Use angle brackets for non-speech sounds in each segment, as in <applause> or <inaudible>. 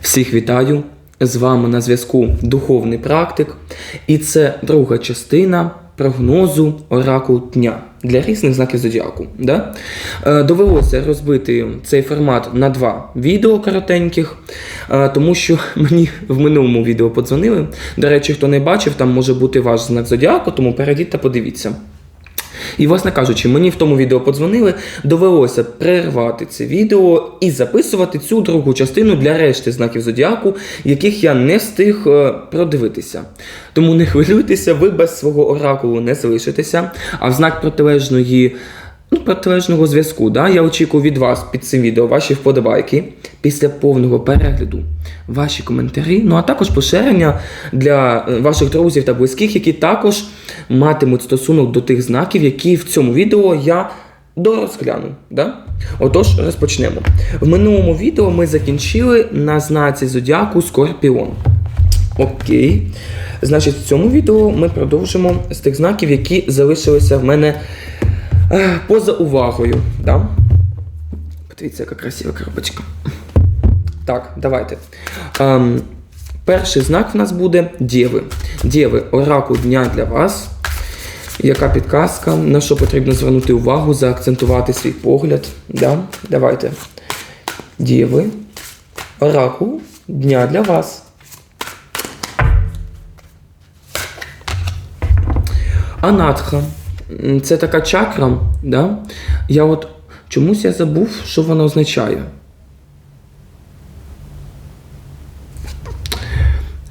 Всіх вітаю! З вами на зв'язку Духовний практик, і це друга частина прогнозу оракул дня для різних знаків зодіаку. Да? Е, довелося розбити цей формат на два відео коротеньких, е, тому що <laughs> мені в минулому відео подзвонили. До речі, хто не бачив, там може бути ваш знак зодіаку, тому перейдіть та подивіться. І, власне кажучи, мені в тому відео подзвонили, довелося перервати це відео і записувати цю другу частину для решти знаків зодіаку, яких я не встиг е, продивитися. Тому не хвилюйтеся, ви без свого оракулу не залишитеся, а в знак протилежної. Ну, протилежного зв'язку, да? я очікую від вас під цим відео ваші вподобайки після повного перегляду, ваші коментарі, ну а також поширення для е, ваших друзів та близьких, які також матимуть стосунок до тих знаків, які в цьому відео я дорозгляну. Да? Отож, розпочнемо. В минулому відео ми закінчили на знаці зодіаку Скорпіон. Окей. Значить, в цьому відео ми продовжимо з тих знаків, які залишилися в мене е, поза увагою. Да? Подивіться, яка красива коробочка. Так, давайте. Ем, перший знак в нас буде Дєви. Дєви, оракул дня для вас. Яка підказка, на що потрібно звернути увагу, заакцентувати свій погляд. Да? Давайте. Дєви. Оракул дня для вас. Анатха. Це така чакра. Да? Я от чомусь я забув, що вона означає.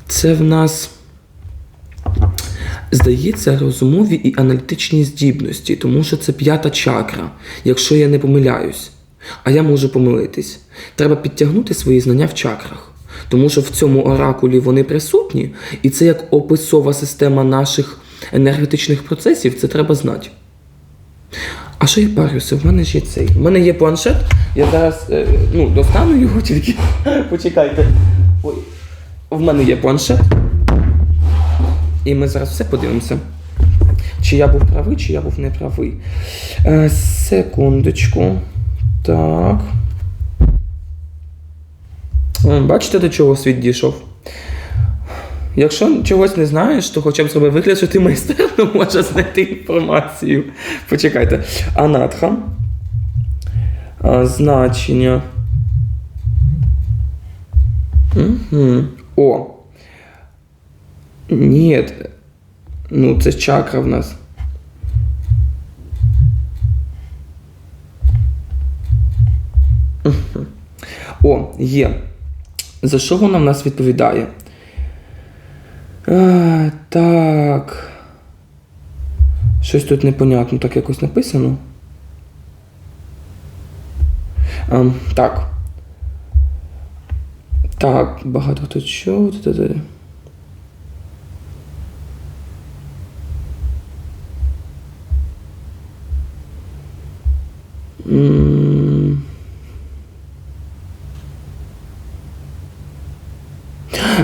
Це в нас, здається, розумові і аналітичні здібності, тому що це п'ята чакра, якщо я не помиляюсь. А я можу помилитись. Треба підтягнути свої знання в чакрах. Тому що в цьому оракулі вони присутні, і це як описова система наших енергетичних процесів, це треба знати. А що я парюся? В мене ж є цей. В мене є планшет, я зараз е, ну, достану його тільки. <laughs> Почекайте. Ой. В мене є планшет. І ми зараз все подивимося. Чи я був правий, чи я був не правий. Е, секундочку. Так. Бачите, до чого світ дійшов? Якщо чогось не знаєш, то хоча б зроби вигляд, що ти майстерно <laughs> можеш знайти інформацію. Почекайте. Анатха. Значення. Угу. О. Ні. Ну, це чакра в нас. О, є. За що вона в нас відповідає? А, так. Щось тут непонятно, так якось написано. А, так. Так, багато хто чув.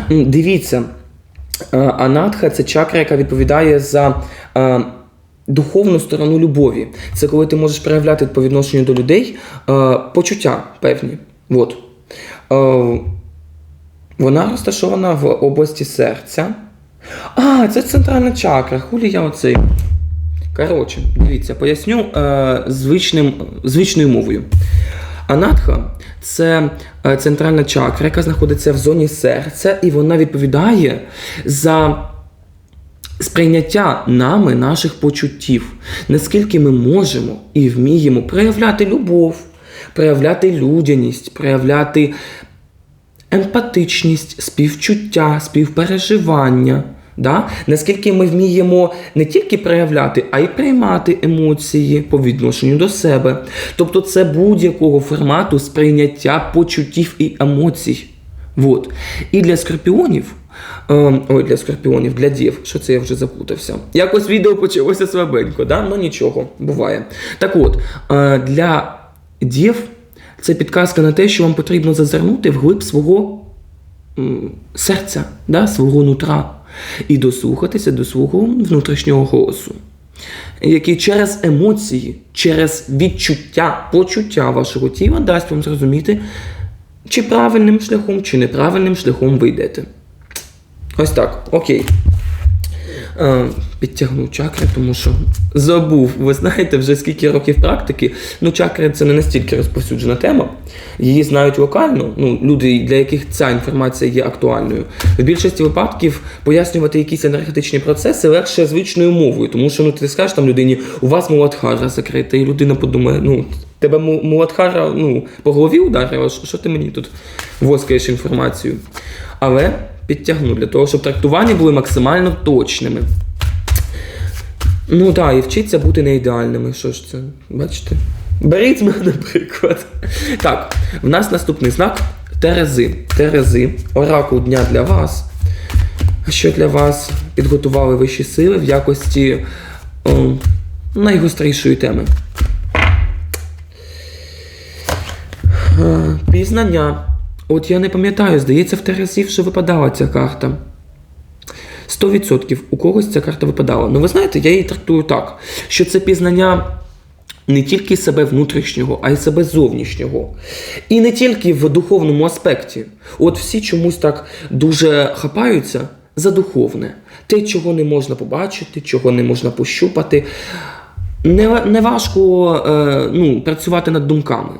Дивіться, е, Анатха це чакра, яка відповідає за е, духовну сторону любові. Це коли ти можеш проявляти по відношенню до людей е, почуття певні. От. Е, вона розташована в області серця. А, це центральна чакра. Хулі я оцей. Коротше, дивіться, поясню е, звичним, звичною мовою. Анатха це е, центральна чакра, яка знаходиться в зоні серця, і вона відповідає за сприйняття нами наших почуттів, наскільки ми можемо і вміємо проявляти любов, проявляти людяність, проявляти емпатичність, співчуття, співпереживання. Да? Наскільки ми вміємо не тільки проявляти, а й приймати емоції по відношенню до себе. Тобто це будь-якого формату сприйняття почуттів і емоцій. Вот. І для скорпіонів, е, ой, для скорпіонів, для дів, що це я вже запутався. Якось відео почалося слабенько, да? ну нічого, буває. Так от, е, для дів це підказка на те, що вам потрібно зазирнути вглиб свого серця, да, свого нутра, і дослухатися до свого внутрішнього голосу, який через емоції, через відчуття, почуття вашого тіла дасть вам зрозуміти, чи правильним шляхом, чи неправильним шляхом ви йдете. Ось так, окей. Е, підтягнув чакри, тому що забув, ви знаєте, вже скільки років практики. Ну, чакри це не настільки розповсюджена тема. Її знають локально, ну, люди, для яких ця інформація є актуальною. В більшості випадків пояснювати якісь енергетичні процеси легше звичною мовою, тому що ну, ти скажеш там людині, у вас муладхара закрита, і людина подумає, ну, тебе му- муладхара ну, по голові ударила, що ти мені тут воскаєш інформацію. Але підтягну для того, щоб трактування були максимально точними. Ну так, і вчиться бути не ідеальними. Що ж це? Бачите? Беріть мене, наприклад. Так, в нас наступний знак Терези. Терези. Оракул дня для вас. Що для вас підготували вищі сили в якості о, найгострішої теми. Е, Пізнання. От я не пам'ятаю, здається, в Терезі вже випадала ця карта. 100% у когось ця карта випадала. Ну, ви знаєте, я її трактую так, що це пізнання не тільки себе внутрішнього, а й себе зовнішнього. І не тільки в духовному аспекті. От всі чомусь так дуже хапаються за духовне. Те, чого не можна побачити, чого не можна пощупати. Не, не важко е, ну, працювати над думками.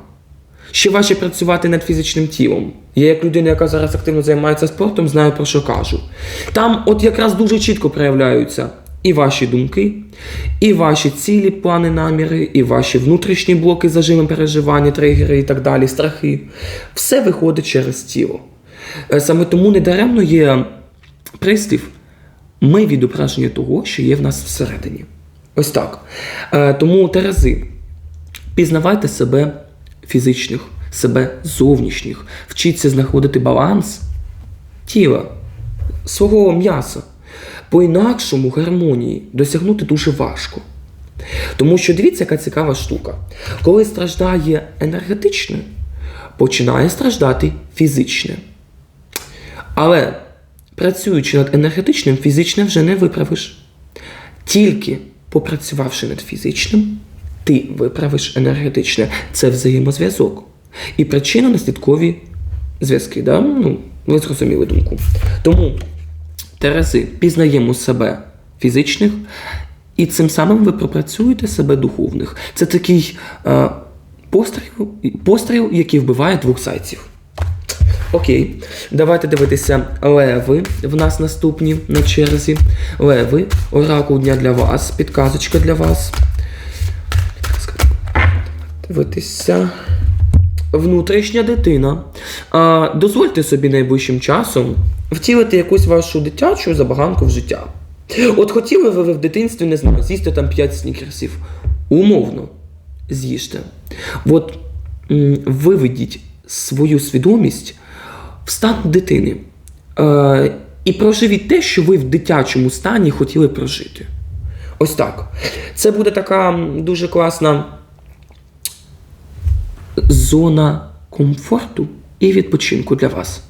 Ще важче працювати над фізичним тілом. Я, як людина, яка зараз активно займається спортом, знаю про що кажу. Там, от якраз дуже чітко проявляються і ваші думки, і ваші цілі, плани, наміри, і ваші внутрішні блоки, зажими, переживання, тригери і так далі, страхи. Все виходить через тіло. Е, Саме тому недаремно є прислів. Ми відображення того, що є в нас всередині. Ось так. Е, Тому Терези, пізнавайте себе фізичних, себе зовнішніх, вчіться знаходити баланс тіла, свого м'яса. По-інакшому гармонії досягнути дуже важко. Тому що дивіться, яка цікава штука. Коли страждає енергетичне, починає страждати фізичне. Але працюючи над енергетичним, фізичне вже не виправиш. Тільки попрацювавши над фізичним, ти виправиш енергетичне. Це взаємозв'язок. І причинно-наслідкові зв'язки. Да? Ну, ви зрозуміли думку. Тому, Терези, пізнаємо себе фізичних, і цим самим ви пропрацюєте себе духовних. Це такий е, постріл, постріл, який вбиває двох зайців. Окей, давайте дивитися леви. В нас наступні на черзі. Леви, оракул дня для вас, підказочка для вас. Дивитися. Внутрішня дитина. А, дозвольте собі найближчим часом втілити якусь вашу дитячу забаганку в життя. От хотіли ви в дитинстві, не знаю, з'їсти там 5 снікерсів. Умовно, з'їжте. От виведіть свою свідомість в стан дитини. Е, і проживіть те, що ви в дитячому стані хотіли прожити. Ось так. Це буде така дуже класна зона комфорту і відпочинку для вас.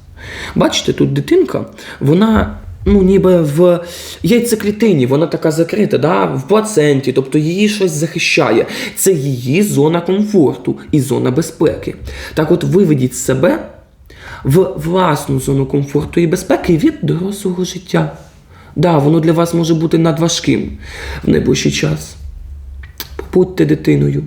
Бачите, тут дитинка, вона. Ну, ніби в яйцеклітині, вона така закрита, да? в плаценті, тобто її щось захищає. Це її зона комфорту і зона безпеки. Так от виведіть себе в власну зону комфорту і безпеки від дорослого життя. Да, воно для вас може бути надважким в найближчий час. Побудьте дитиною,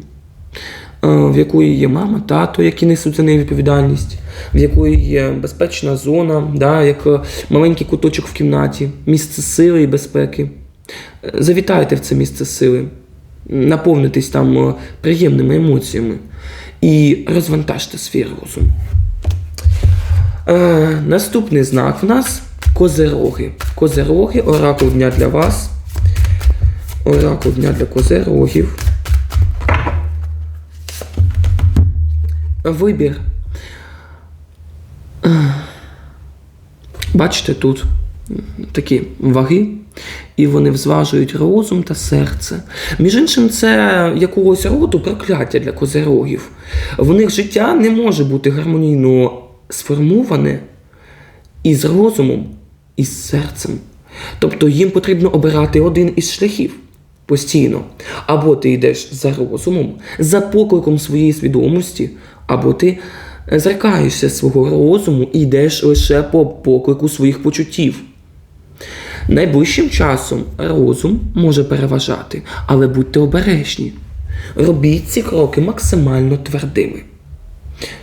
в якої є мама, тато, які несуть за неї відповідальність, в якої є безпечна зона, да, як е, маленький куточок в кімнаті, місце сили і безпеки. Е, Завітайте в це місце сили, наповнитесь там е, приємними емоціями і розвантажте свій розум. Е, наступний знак в нас козероги. Козероги, оракул дня для вас. Оракул дня для козерогів. Вибір. Бачите, тут такі ваги, і вони взважують розум та серце. Між іншим, це якогось роду прокляття для козерогів. В них життя не може бути гармонійно сформоване із розумом, і з серцем. Тобто їм потрібно обирати один із шляхів постійно. Або ти йдеш за розумом, за покликом своєї свідомості, або ти зрикаєшся свого розуму і йдеш лише по поклику своїх почуттів. Найближчим часом розум може переважати, але будьте обережні. Робіть ці кроки максимально твердими.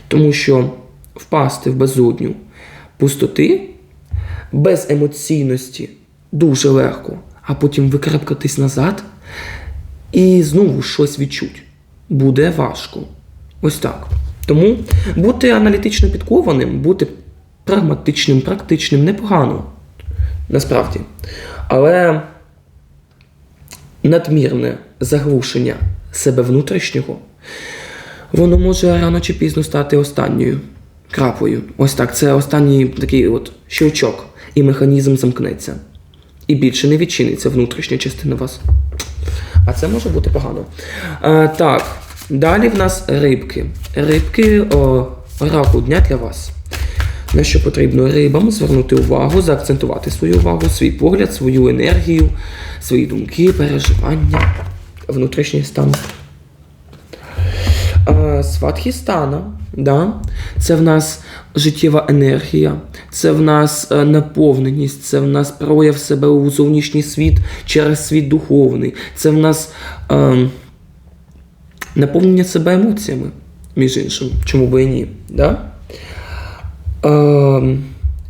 Тому що впасти в безодню пустоти без емоційності дуже легко, а потім викрепкатись назад і знову щось відчуть. Буде важко. Ось так. Тому бути аналітично підкованим, бути прагматичним, практичним непогано. Насправді. Але надмірне заглушення себе внутрішнього, воно може рано чи пізно стати останньою крапою. Ось так. Це останній такий от щелчок, і механізм замкнеться. І більше не відчиниться внутрішня частина вас. А це може бути погано. А, так, далі в нас рибки. Рибки о, раку дня для вас. На що потрібно рибам звернути увагу, заакцентувати свою увагу, свій погляд, свою енергію, свої думки, переживання, внутрішній стан. Сватхістана, да? це в нас життєва енергія, це в нас е, наповненість, це в нас прояв себе у зовнішній світ через світ духовний, це в нас е, наповнення себе емоціями, між іншим, чому би і ні. Да? Е,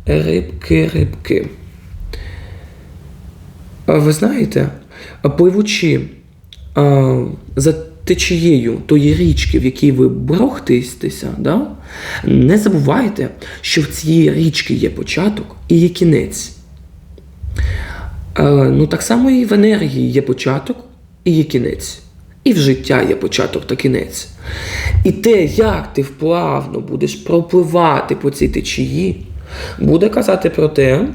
рибки, рибки. Ви знаєте, пливучи е, за течією тої річки, в якій ви брохтаєтеся, да? не забувайте, що в цій річці є початок і є кінець. Е, ну, так само і в енергії є початок і є кінець. І в життя є початок та кінець. І те, як ти вплавно будеш пропливати по цій течії, буде казати про те,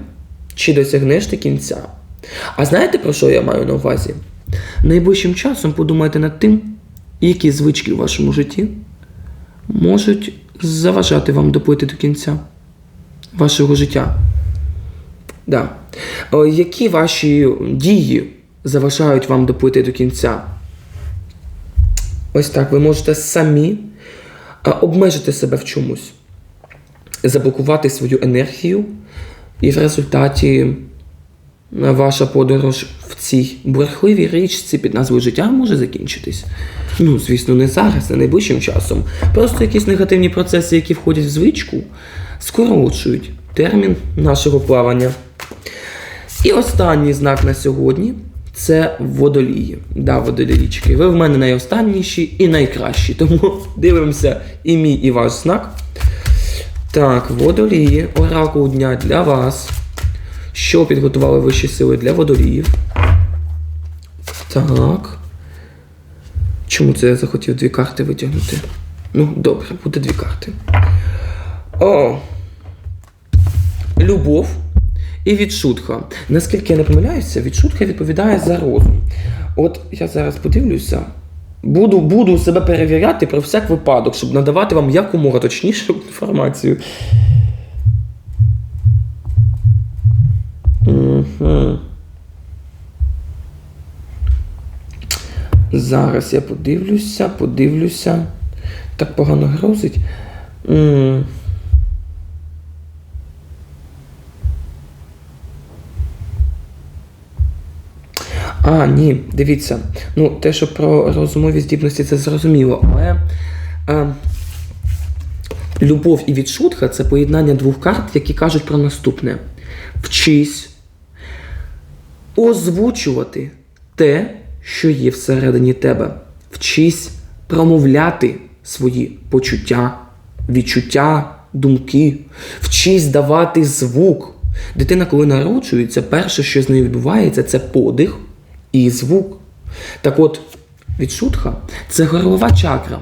чи досягнеш ти кінця. А знаєте, про що я маю на увазі? Найближчим часом подумайте над тим, які звички в вашому житті можуть заважати вам доплити до кінця вашого життя. Да. Які ваші дії заважають вам доплити до кінця? Ось так, ви можете самі обмежити себе в чомусь, заблокувати свою енергію, і в результаті ваша подорож в цій бурхливій річці під назвою життя може закінчитись. Ну, звісно, не зараз, не найближчим часом. Просто якісь негативні процеси, які входять в звичку, скорочують термін нашого плавання. І останній знак на сьогодні це водолії. Да, водолічки. Ви в мене найостанніші і найкращі. Тому <laughs> дивимося і мій, і ваш знак. Так, водолії, оракул дня для вас. Що підготували вищі сили для водоліїв? Так. Чому це я захотів дві карти витягнути? Ну, добре, буде дві карти. О! Любов і відшутка. Наскільки я не помиляюся, відшутка відповідає за розум. От я зараз подивлюся. Буду буду себе перевіряти про всяк випадок, щоб надавати вам якомога точнішу інформацію. Угу. Зараз я подивлюся, подивлюся. Так погано грозить. А, ні, дивіться. Ну, те, що про розумові здібності, це зрозуміло, але е, любов і відшутка це поєднання двох карт, які кажуть про наступне: вчись озвучувати те, що є всередині тебе. Вчись промовляти свої почуття, відчуття, думки, вчись давати звук. Дитина, коли народжується, перше, що з нею відбувається, це подих і звук. Так от, відшутха це горлова чакра.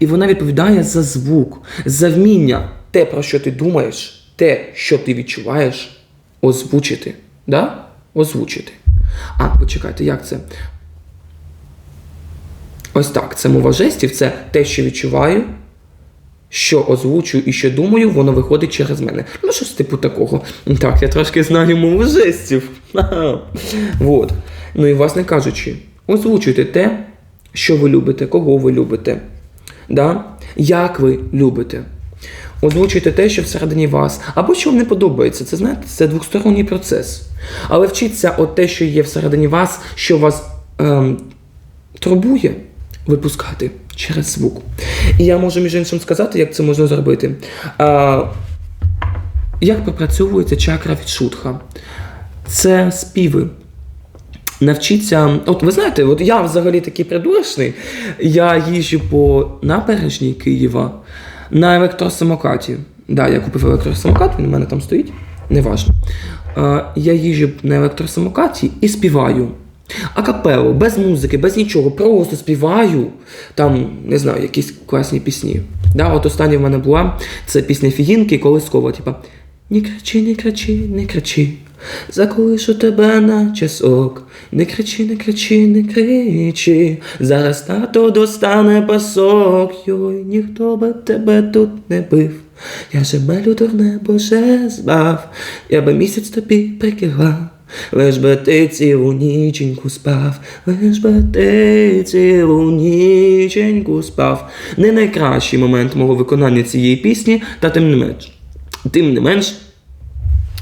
І вона відповідає за звук, за вміння те, про що ти думаєш, те, що ти відчуваєш, озвучити. Да? Озвучити. А, почекайте, як це? Ось так. Це мова жестів, це те, що відчуваю, що озвучую і що думаю, воно виходить через мене. Ну, щось типу такого. Так, я трошки знаю мову жестів. <laughs> Вот. Ну і, власне кажучи, озвучуйте те, що ви любите, кого ви любите, да? як ви любите. Озвучуйте те, що всередині вас, або що вам не подобається. Це знаєте, це двосторонній процес. Але вчіться от те, що є всередині вас, що вас ем, турбує, випускати через звук. І я можу між іншим сказати, як це можна зробити. А, як пропрацьовується чакра від шутха? Це співи. Навчіться, от ви знаєте, от я взагалі такий придурочний. Я їжджу по набережній Києва на електросамокаті. Да, я купив електросамокат, він у мене там стоїть, неважно. Я їжджу на електросамокаті і співаю. Акапело, без музики, без нічого, просто співаю там, не знаю, якісь класні пісні. Да, от остання в мене була це пісня Фігінки, колискова, типа Не кричи, не кричи, не кричи. Заколишу тебе на часок. Не кричи, не кричи, не кричи. Зараз тато достане пасок. Йой, ніхто би тебе тут не бив. Я же мелю дурне, боже збав. Я би місяць тобі прикила. Лиш би ти цілу ніченьку спав, лиш би ти цілу ніченьку спав. Не найкращий момент мого виконання цієї пісні, та тим не менш. Тим не менш,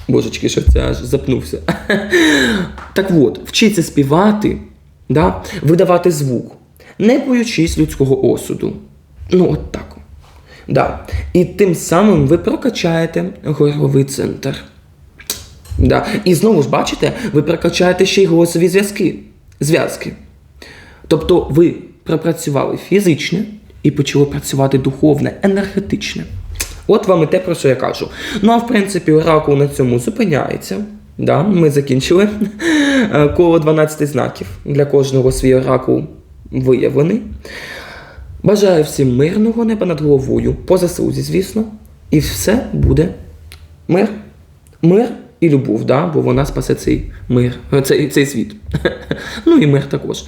Божечки, що це аж запнувся. <laughs> так от, вчіться співати, да? видавати звук, не боючись людського осуду. Ну, от так. Да. І тим самим ви прокачаєте горловий центр. Да. І знову ж бачите, ви прокачаєте ще й голосові зв'язки. зв'язки. Тобто ви пропрацювали фізичне і почали працювати духовне, енергетичне. От вам і те, про що я кажу. Ну а в принципі, оракул на цьому зупиняється. Да, ми закінчили Е, коло 12 знаків. Для кожного свій оракул виявлений. Бажаю всім мирного неба над головою, по заслузі, звісно, і все буде мир. Мир і любов, да? бо вона спасе цей мир, е, цей, цей світ. <laughs> ну і мир також.